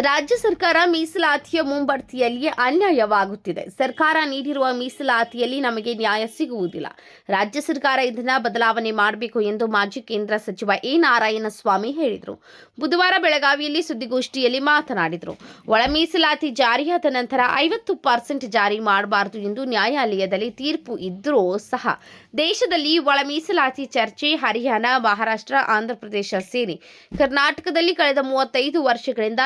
ರಾಜ್ಯ ಸರ್ಕಾರ ಮೀಸಲಾತಿಯ ಮುಂಬಡ್ತಿಯಲ್ಲಿ ಅನ್ಯಾಯವಾಗುತ್ತಿದೆ. ಸರ್ಕಾರ ನೀಡಿರುವ ಮೀಸಲಾತಿಯಲ್ಲಿ ನಮಗೆ ನ್ಯಾಯ ಸಿಗುವುದಿಲ್ಲ. ರಾಜ್ಯ ಸರ್ಕಾರ ಇದನ್ನ ಬದಲಾವಣೆ ಮಾಡಬೇಕು ಎಂದು ಮಾಜಿ ಕೇಂದ್ರ ಸಚಿವ ಎ. ನಾರಾಯಣಸ್ವಾಮಿ ಹೇಳಿದರು. ಬುಧವಾರ ಬೆಳಗಾವಿಯಲ್ಲಿ ಸುದ್ದಿಗೋಷ್ಠಿಯಲ್ಲಿ ಮಾತನಾಡಿದರು. ಒಳ ಮೀಸಲಾತಿ ಜಾರಿಯಾದ ನಂತರ ಐವತ್ತು ಪರ್ಸೆಂಟ್ ಜಾರಿ ಮಾಡಬಾರದು ಎಂದು ನ್ಯಾಯಾಲಯದಲ್ಲಿ ತೀರ್ಪು ಇದ್ದರೂ ಸಹ ದೇಶದಲ್ಲಿ ಒಳ ಮೀಸಲಾತಿ ಚರ್ಚೆ, ಹರಿಯಾಣ, ಮಹಾರಾಷ್ಟ್ರ, ಆಂಧ್ರಪ್ರದೇಶ ಸೇರಿ ಕರ್ನಾಟಕದಲ್ಲಿ ಕಳೆದ ಮೂವತ್ತೈದು ವರ್ಷಗಳಿಂದ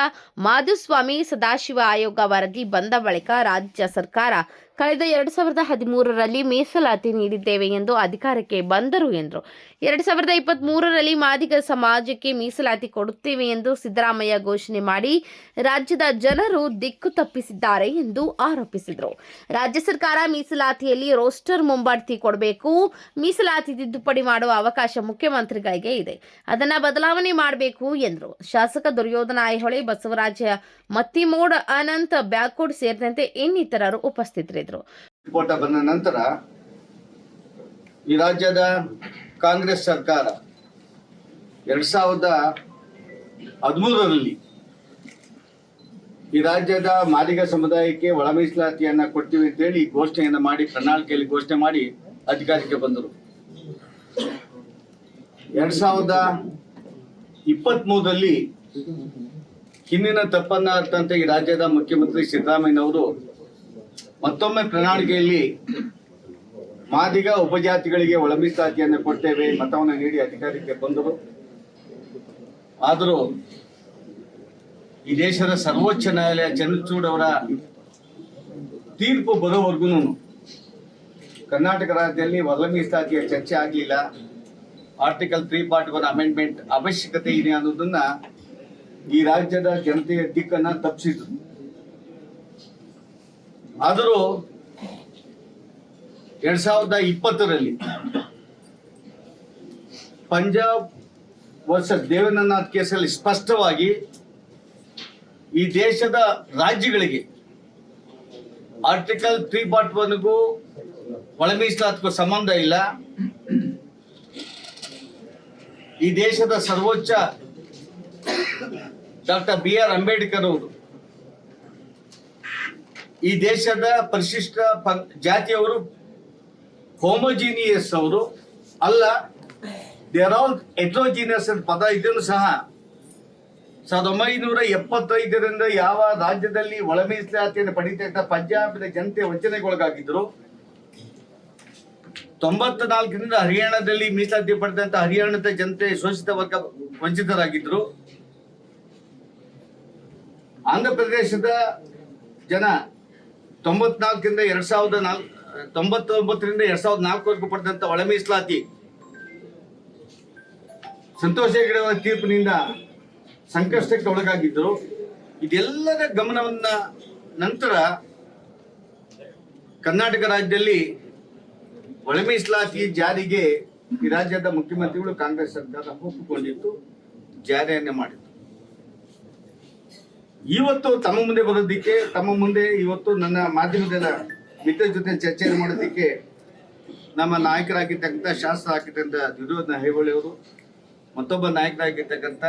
ಮಾಧುಸ್ವಾಮಿ ಸದಾಶಿವ ಆಯೋಗ ವರದಿ ಬಂದ ಬಳಿಕ ರಾಜ್ಯ ಸರ್ಕಾರ ಕಳೆದ ಎರಡು ಸಾವಿರದ ಹದಿಮೂರರಲ್ಲಿ ಮೀಸಲಾತಿ ನೀಡಿದ್ದೇವೆ ಎಂದು ಅಧಿಕಾರಕ್ಕೆ ಬಂದರು ಎಂದರು. ಎರಡು ಸಾವಿರದ ಇಪ್ಪತ್ತ್ ಮೂರರಲ್ಲಿ ಮಾದಿಗ ಸಮಾಜಕ್ಕೆ ಮೀಸಲಾತಿ ಕೊಡುತ್ತೇವೆ ಎಂದು ಸಿದ್ದರಾಮಯ್ಯ ಘೋಷಣೆ ಮಾಡಿ ರಾಜ್ಯದ ಜನರು ದಿಕ್ಕು ತಪ್ಪಿಸಿದ್ದಾರೆ ಎಂದು ಆರೋಪಿಸಿದರು. ರಾಜ್ಯ ಸರ್ಕಾರ ಮೀಸಲಾತಿಯಲ್ಲಿ ರೋಸ್ಟರ್ ಮುಂಬಡ್ತಿ ಕೊಡಬೇಕು. ಮೀಸಲಾತಿ ತಿದ್ದುಪಡಿ ಮಾಡುವ ಅವಕಾಶ ಮುಖ್ಯಮಂತ್ರಿಗಳಿಗೆ ಇದೆ. ಅದನ್ನ ಬದಲಾವಣೆ ಮಾಡಬೇಕು ಎಂದರು. ಶಾಸಕ ದುರ್ಯೋಧನ ಐಹೊಳೆ ಬಸವರಾಜ ಮತ್ತಿಮೋಡ್ ಅನಂತ್ ಬ್ಯಾಕೋಡ್ ಸೇರಿದಂತೆ ಇನ್ನಿತರರು ಉಪಸ್ಥಿತರಿದ್ದರು. ಬಂದ ನಂತರ ಈ ರಾಜ್ಯದ ಕಾಂಗ್ರೆಸ್ ಸರ್ಕಾರ ಎರಡ್ ಸಾವಿರದ ಹದಿಮೂರರಲ್ಲಿ ಈ ರಾಜ್ಯದ ಮಾದಿಗ ಸಮುದಾಯಕ್ಕೆ ಒಳ ಮೀಸಲಾತಿಯನ್ನ ಕೊಡ್ತೀವಿ ಅಂತೇಳಿ ಘೋಷಣೆಯನ್ನು ಮಾಡಿ, ಪ್ರಣಾಳಿಕೆಯಲ್ಲಿ ಘೋಷಣೆ ಮಾಡಿ ಅಧಿಕಾರಕ್ಕೆ ಬಂದರು. ಎರಡ್ ಸಾವಿರದ ಇಪ್ಪತ್ತ್ ಮೂರರಲ್ಲಿ ಹಿಂದಿನ ತಪ್ಪನ್ನ ಅರ್ಥಂತೆ ಈ ರಾಜ್ಯದ ಮುಖ್ಯಮಂತ್ರಿ ಸಿದ್ದರಾಮಯ್ಯನವರು ಮತ್ತೊಮ್ಮೆ ಪ್ರಣಾಳಿಕೆಯಲ್ಲಿ ಮಾದಿಗ ಉಪಜಾತಿಗಳಿಗೆ ಒಳಮೀಸಾತಿಯನ್ನು ಕೊಡ್ತೇವೆ ಮತವನ್ನು ನೀಡಿ ಅಧಿಕಾರಕ್ಕೆ ಬಂದರು. ಆದರೂ ಈ ದೇಶದ ಸರ್ವೋಚ್ಚ ನ್ಯಾಯಾಲಯ ಚಂದ್ರಚೂಡ್ ಅವರ ತೀರ್ಪು ಬರೋವರೆಗೂ ಕರ್ನಾಟಕ ರಾಜ್ಯದಲ್ಲಿ ಒಳಮೀಸಾತಿಯ ಚರ್ಚೆ ಆಗಲಿಲ್ಲ. Article three part one amendment ಅವಶ್ಯಕತೆ ಇದೆ ಅನ್ನೋದನ್ನ ಈ ರಾಜ್ಯದ ಜನತೆಯ ದಿಕ್ಕನ್ನ ತಪ್ಪಿಸಿದ್ರು ಆದರೂ ಎರಡ್ ಸಾವಿರದ ಇಪ್ಪತ್ತರಲ್ಲಿ ಪಂಜಾಬ್ ವರ್ಸಸ್ ದೇವೇಂದ್ರನಾಥ್ ಕೇಸಲ್ಲಿ ಸ್ಪಷ್ಟವಾಗಿ ಈ ದೇಶದ ರಾಜ್ಯಗಳಿಗೆ ಆರ್ಟಿಕಲ್ ತ್ರೀ ಪಾರ್ಟ್ ಒನ್ಗೂ ಒಳ ಸಂಬಂಧ ಇಲ್ಲ. ಈ ದೇಶದ ಸರ್ವೋಚ್ಚ ಡಾಕ್ಟರ್ ಬಿ ಆರ್ ಅಂಬೇಡ್ಕರ್ ಅವರು. ಈ ದೇಶದ ಪರಿಶಿಷ್ಟ ಜಾತಿಯವರು ಹೋಮೋಜಿನಿಯಸ್ ಅವರು. ಅಲ್ಲ ದೇರ್ ಆಲ್ ಎಟ್ರೋಜಿನಿಯಸ್ ಅಂತ ಪದ ಇದನ್ನು ಸಹ ಸಾವಿರದ ಒಂಬೈನೂರ ಎಪ್ಪತ್ತೈದರಿಂದ ಯಾವ ರಾಜ್ಯದಲ್ಲಿ ಒಳಮೀಸಲಾತಿಯನ್ನು ಮೀಸಲಾತಿಯನ್ನು ಪಡಿತಾ ಪಂಜಾಬಿನ ಜನತೆ ವಂಚನೆಗೊಳಗಾಗಿದ್ರು ತೊಂಬತ್ತ ನಾಲ್ಕರಿಂದ ಹರಿಯಾಣದಲ್ಲಿ ಮೀಸಲಾತಿ ಪಡೆದಂತ ಹರಿಯಾಣದ ಜನತೆ ಶೋಷಿತ ವರ್ಗ ವಂಚಿತರಾಗಿದ್ರು ಆಂಧ್ರ ಪ್ರದೇಶದ ಜನ ತೊಂಬತ್ನಾಲ್ಕರಿಂದ ಎರಡ್ ಸಾವಿರದ ನಾಲ್ಕು ತೊಂಬತ್ತೊಂಬತ್ತರಿಂದ ಎರಡ್ ಸಾವಿರದ ನಾಲ್ಕವರೆಗೂ ಪಡೆದಂತ ಒಳ ಮೀಸಲಾತಿ. ಸಂತೋಷ ಹೆಗಡೆ ತೀರ್ಪಿನಿಂದ ಸಂಕಷ್ಟಕ್ಕೆ ಒಳಗಾಗಿದ್ದರು. ಇದೆಲ್ಲರ ಗಮನವನ್ನ ನಂತರ ಕರ್ನಾಟಕ ರಾಜ್ಯದಲ್ಲಿ ಒಳ ಮೀಸಲಾತಿ ಜಾರಿಗೆ ಈ ರಾಜ್ಯದ ಮುಖ್ಯಮಂತ್ರಿಗಳು ಕಾಂಗ್ರೆಸ್ ಸರ್ಕಾರ ಒಪ್ಪಿಕೊಂಡಿದ್ದು ಜಾರಿಯನ್ನೇ ಮಾಡಿತ್ತು ಇವತ್ತು ತಮ್ಮ ಮುಂದೆ ಬರೋದಿಕ್ಕೆ, ತಮ್ಮ ಮುಂದೆ ಇವತ್ತು ನನ್ನ ಮಾಧ್ಯಮದ ಮಿತ್ರ ಜೊತೆ ಚರ್ಚೆ ಮಾಡೋದಕ್ಕೆ ನಮ್ಮ ನಾಯಕರಾಗಿರ್ತಕ್ಕಂಥ, ಶಾಸಕರಾಗಿರ್ತಕ್ಕಂಥ ದುರ್ಯೋಧನ ಹೈವಳಿ ಅವರು, ಮತ್ತೊಬ್ಬ ನಾಯಕರಾಗಿರ್ತಕ್ಕಂಥ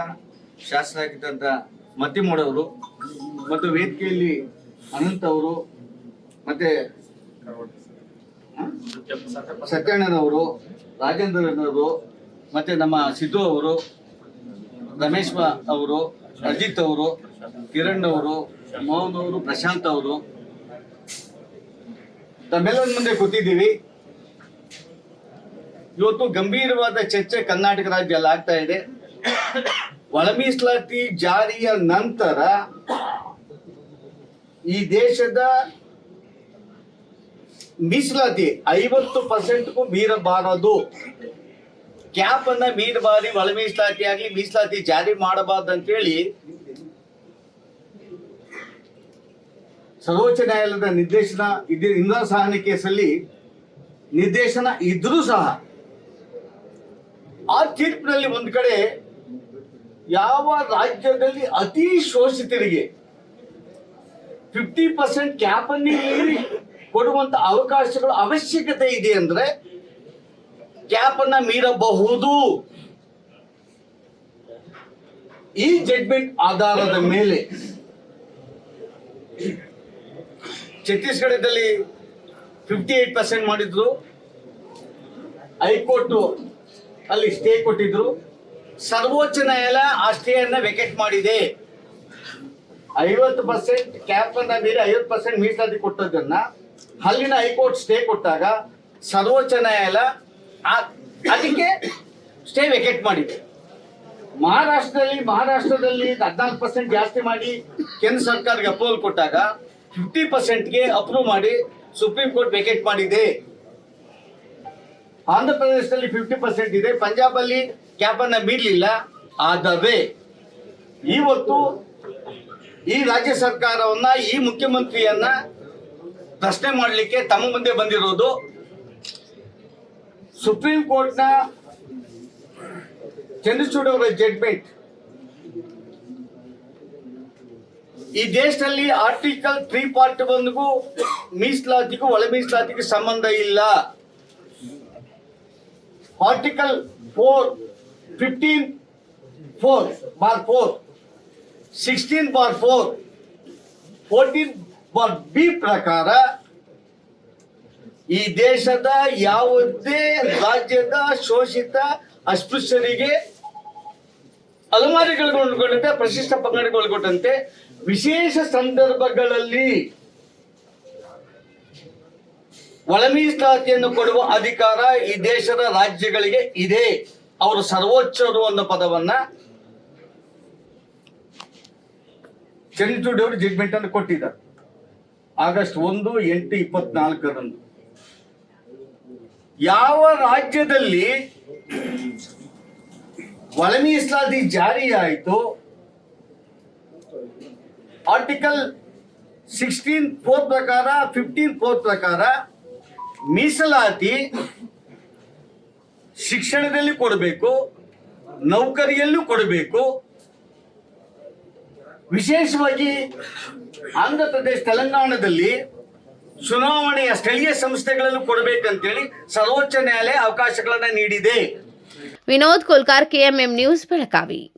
ಶಾಸ್ತ್ರ ಆಗಿರ್ತಕ್ಕಂಥ ಮತಿಮೋಡವರು ಮತ್ತು ವೇದಿಕೆಯಲ್ಲಿ ಅನಂತ್ ಅವರು, ಮತ್ತೆ ಸತ್ಯಣ್ಣನವರು ರಾಜೇಂದ್ರನವರು ಮತ್ತೆ ನಮ್ಮ ಸಿದ್ದು ಅವರು ರಮೇಶ್ ಅವರು, ಅಜಿತ್ ಅವರು ಕಿರಣ್ ಅವರು, ಮೋಹನ್ ಅವರು, ಪ್ರಶಾಂತ್ ಅವರು. ತಮ್ಮೆಲ್ಲರ ಮುಂದೆ ಕೂತಿದ್ದೀವಿ. ಇವತ್ತು ಗಂಭೀರವಾದ ಚರ್ಚೆ ಕರ್ನಾಟಕ ರಾಜ್ಯದಲ್ಲಿ ಆಗ್ತಾ ಇದೆ. ಒಳ ಮೀಸಲಾತಿ ಜಾರಿಯ ನಂತರ ಈ ದೇಶದ ಮೀಸಲಾತಿ ಐವತ್ತು ಪರ್ಸೆಂಟ್ಗೂ ಮೀರಬಾರದು. ಕ್ಯಾಪ್ ಅನ್ನ ಮೀರಬಾರಿ ಒಳ ಮೀಸಲಾತಿ ಆಗಲಿ ಮೀಸಲಾತಿ ಜಾರಿ ಮಾಡಬಾರ್ದು ಅಂತೇಳಿ ಸರ್ವೋಚ್ಚ ನ್ಯಾಯಾಲಯದ ನಿರ್ದೇಶನ ಇದ್ದ ಇಂದ್ರ ಸಹನಿ ಕೇಸಲ್ಲಿ ನಿರ್ದೇಶನ ಇದ್ರೂ ಸಹ ಆ ತೀರ್ಪಿನಲ್ಲಿ ಒಂದು ಕಡೆ ಯಾವ ರಾಜ್ಯದಲ್ಲಿ ಅತಿ ಶೋಷಿತರಿಗೆ ಫಿಫ್ಟಿ ಪರ್ಸೆಂಟ್ ಕ್ಯಾಪ್ ಅನ್ನೇ ಮೀರಿ ಕೊಡುವಂತ ಅವಕಾಶಗಳು ಅವಶ್ಯಕತೆ ಇದೆ ಅಂದ್ರೆ ಕ್ಯಾಪ್ ಅನ್ನ ಮೀರಬಹುದು. ಈ ಜಡ್ಮೆಂಟ್ ಆಧಾರದ ಮೇಲೆ ಛತ್ತೀಸ್ಗಢದಲ್ಲಿ ಫಿಫ್ಟಿ ಏಟ್ ಪರ್ಸೆಂಟ್ ಮಾಡಿದ್ರು. ಹೈಕೋರ್ಟ್ ಅಲ್ಲಿ ಸ್ಟೇ ಕೊಟ್ಟಿದ್ರು. ಸರ್ವೋಚ್ಚ ನ್ಯಾಯಾಲಯ ಆ ಸ್ಟೇಯನ್ನು ವೆಕೆಟ್ ಮಾಡಿದೆ. ಐವತ್ತು ಪರ್ಸೆಂಟ್ ಕ್ಯಾಪ್ ಅನ್ನ ಮೀರಿ ಐವತ್ತು ಪರ್ಸೆಂಟ್ ಮೀಸಲಾತಿ ಕೊಟ್ಟದನ್ನ ಅಲ್ಲಿನ ಹೈಕೋರ್ಟ್ ಸ್ಟೇ ಕೊಟ್ಟಾಗ ಸರ್ವೋಚ್ಚ ನ್ಯಾಯಾಲಯ ಅದಕ್ಕೆ ಸ್ಟೇ ವೆಕೆಟ್ ಮಾಡಿದೆ. ಮಹಾರಾಷ್ಟ್ರದಲ್ಲಿ ಮಹಾರಾಷ್ಟ್ರದಲ್ಲಿ ಹದಿನಾಲ್ಕು ಪರ್ಸೆಂಟ್ ಜಾಸ್ತಿ ಮಾಡಿ ಕೇಂದ್ರ ಸರ್ಕಾರಕ್ಕೆ ಅಪ್ರೂವಲ್ ಕೊಟ್ಟಾಗ ಫಿಫ್ಟಿ ಪರ್ಸೆಂಟ್ಗೆ ಅಪ್ರೂವ್ ಮಾಡಿ ಸುಪ್ರೀಂ ಕೋರ್ಟ್ ವೆಕೆಟ್ ಮಾಡಿದೆ. ಆಂಧ್ರ ಪ್ರದೇಶದಲ್ಲಿ ಫಿಫ್ಟಿ ಪರ್ಸೆಂಟ್ ಇದೆ. ಪಂಜಾಬ್ ಅಲ್ಲಿ ಕ್ಯಾಪ್ ಅನ್ನ ಮೀರಲಿಲ್ಲ. ಆದರೆ ಇವತ್ತು ಈ ರಾಜ್ಯ ಸರ್ಕಾರವನ್ನ, ಈ ಮುಖ್ಯಮಂತ್ರಿಯನ್ನ ಪ್ರಶ್ನೆ ಮಾಡಲಿಕ್ಕೆ ತಮ್ಮ ಮುಂದೆ ಬಂದಿರೋದು ಸುಪ್ರೀಂ ಕೋರ್ಟ್ನ ಚಂದ್ರಚೂಡ್ ಅವರ ಜಡ್ಮೆಂಟ್ ಈ ದೇಶದಲ್ಲಿ ಆರ್ಟಿಕಲ್ ತ್ರೀ ಪಾರ್ಟ್ ಒಂದಿಗೂ ಮೀಸಲಾತಿಗೂ ಒಳ ಮೀಸಲಾತಿಗೂ ಸಂಬಂಧ ಇಲ್ಲ. Article four fifteen four bar four sixteen bar four fourteen bar B ಪ್ರಕಾರ ಈ ದೇಶದ ಯಾವುದೇ ರಾಜ್ಯದ ಶೋಷಿತ ಅಸ್ಪೃಶ್ಯರಿಗೆ ಅಲಮಾರಿಗಳಿಗೆ ಒಳಗೊಂಡಂತೆ ಪ್ರಶಿಷ್ಟ ಪಂಗಡಕ್ಕೆ ಒಳಗೊಂಡಂತೆ ವಿಶೇಷ ಸಂದರ್ಭಗಳಲ್ಲಿ ಒಳ ಮೀಸಲಾತಿಯನ್ನು ಕೊಡುವ ಅಧಿಕಾರ ಈ ದೇಶದ ರಾಜ್ಯಗಳಿಗೆ ಇದೆ. ಅವರು ಸರ್ವೋಚ್ಚರು ಅನ್ನೋ ಪದವನ್ನ ಚಂದ್ರಚೂಡಿ ಅವರು ಜಡ್ಮೆಂಟ್ ಅನ್ನು ಕೊಟ್ಟಿದ್ದಾರೆ. ಆಗಸ್ಟ್ ಒಂದು, ಎಂಟು, ಇಪ್ಪತ್ನಾಲ್ಕರಂದು. ಯಾವ ರಾಜ್ಯದಲ್ಲಿ ಒಳ ಮೀಸಲಾತಿ ಜಾರಿಯಾಯಿತು ಆರ್ಟಿಕಲ್ ಸಿಕ್ಸ್ಟೀನ್ ಫೋರ್ ಪ್ರಕಾರ ಫಿಫ್ಟೀನ್ ಫೋರ್ ಪ್ರಕಾರ ಮೀಸಲಾತಿ ಶಿಕ್ಷಣದಲ್ಲಿ ಕೊಡಬೇಕು, ನೌಕರಿಯಲ್ಲೂ ಕೊಡಬೇಕು. ವಿಶೇಷವಾಗಿ ಆಂಧ್ರ ಪ್ರದೇಶ, ತೆಲಂಗಾಣದಲ್ಲಿ ಚುನಾವಣೆಯ ಸ್ಥಳೀಯ ಸಂಸ್ಥೆಗಳಲ್ಲೂ ಕೊಡಬೇಕಂತೇಳಿ ಸರ್ವೋಚ್ಚ ನ್ಯಾಯಾಲಯ ಅವಕಾಶಗಳನ್ನು ನೀಡಿದೆ. विनोद कोलकार के एम एम न्यूज़ भड़कावी।